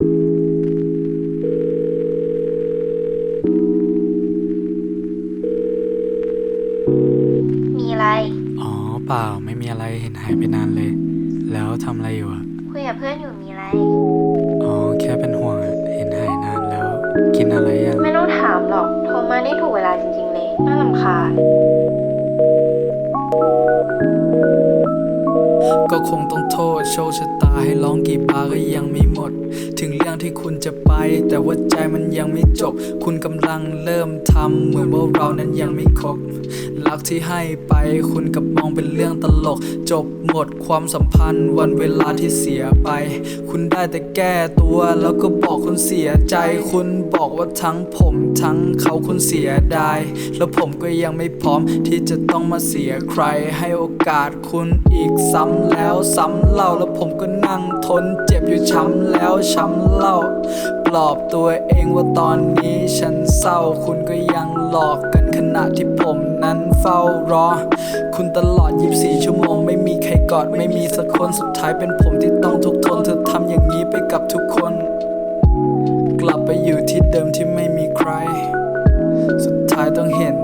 มีอะไร อ๋อเปล่าไม่มีอะไรเห็นหายไปนานเลย แล้วทำอะไรอยู่อะคุยกับเพื่อนอยู่มีอะไร อ๋อแค่เป็นห่วงอะเห็นหายนานแล้ว กินอะไรยัง ไม่ต้องถามหรอก โทรมานี่ถูกเวลาจริงๆเลย น่ารำคาญ ก็คงต้องโทษโชคชะตาให้ร้องกี่บาร์ก็ยังไม่หมด ถึงเรื่องที่คุณจะไป แต่ว่าใจมันยังไม่จบ คุณกำลังเริ่มทำเหมือนว่าเรานั้นยังไม่ครบรักที่ให้ไปคุณกับมองเป็นเรื่องตลก จบหมดความสัมพันธ์ วันเวลาที่เสียไป คุณได้แต่แก้ตัวแล้วก็บอกคุณเสียใจ คุณบอกว่าทั้งผมทั้งเขาคุณเสียดายแล้วผมก็ยังไม่พร้อมที่จะต้องมาเสียใครให้โอกาสคุณอีกซ้ำแล้วซ้ำเล่าแล้วผมก็นั่งทนเจ็บอยู่ช้ำแล้วช้ำเล่า ปลอบตัวเองว่าตอนนี้ฉันเศร้าคุณก็ยังหลอกกันขณะที่ผมนั้นเฝ้ารอ คุณตลอด 24 ชั่วโมง ไม่มีใครกอดไม่มีสักคนสุดท้ายเป็นผมที่ต้องทุกทนเธอทำอย่างนี้ไปกับทุกคน กลับไปอยู่ที่เดิมที่ไม่มีใคร สุดท้ายต้องเห็น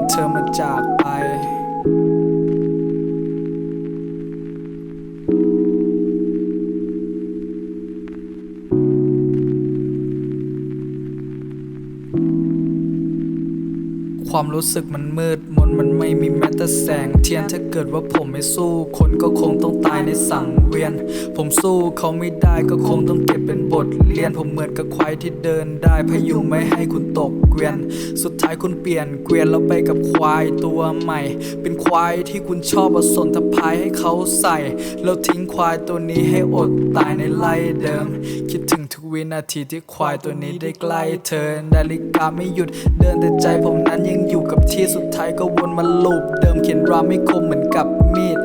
ความรู้สึกมันมืดมนมันไม่มีแม้แต่แสงเทียนถ้าเกิดว่าผมไม่สู้ คนก็คงต้องตายในสังเวียน ผมสู้เขาไม่ได้ก็คงต้องเก็บเป็นบทเรียนผมเหมือนกับควายที่เดินได้พยุงไม่ให้คุณตกเกวียน สุดท้ายคุณเปลี่ยนเกวียนแล้วไปกับควายตัวใหม่ เป็นควายที่คุณชอบเอาสนทพายให้เขาใส่ แล้วทิ้งควายตัวนี้ให้อดตายในไร่เดิม คิดถึง ทุกวินาทีที่ควายตัวนี้ได้ใกล้เธอนาฬิกาไม่หยุดเดินแต่ใจผมนั้นยังอยู่กับที่สุดท้ายก็วนมาลูปเดิมเขียนราไม่คมเหมือนกับมีด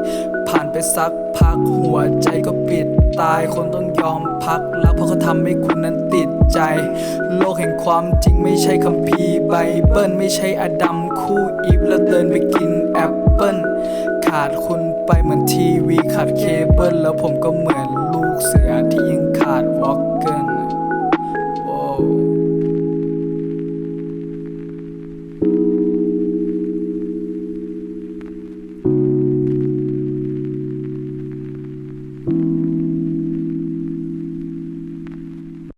ผ่านไปสักพักหัวใจก็ปิดตายคนต้องยอมพักแล้วเพราะเขาทำให้คุณนั้นติดใจ โลกแห่งความจริงไม่ใช่คัมภีร์ไบเบิลไม่ใช่อดัมคู่อีฟแล้วเดินไปกินแอปเปิลขาดคุณไปเหมือนทีวีขาดเคเบิลแล้วผมก็เหมือนลูกเสือที่ยัง are walking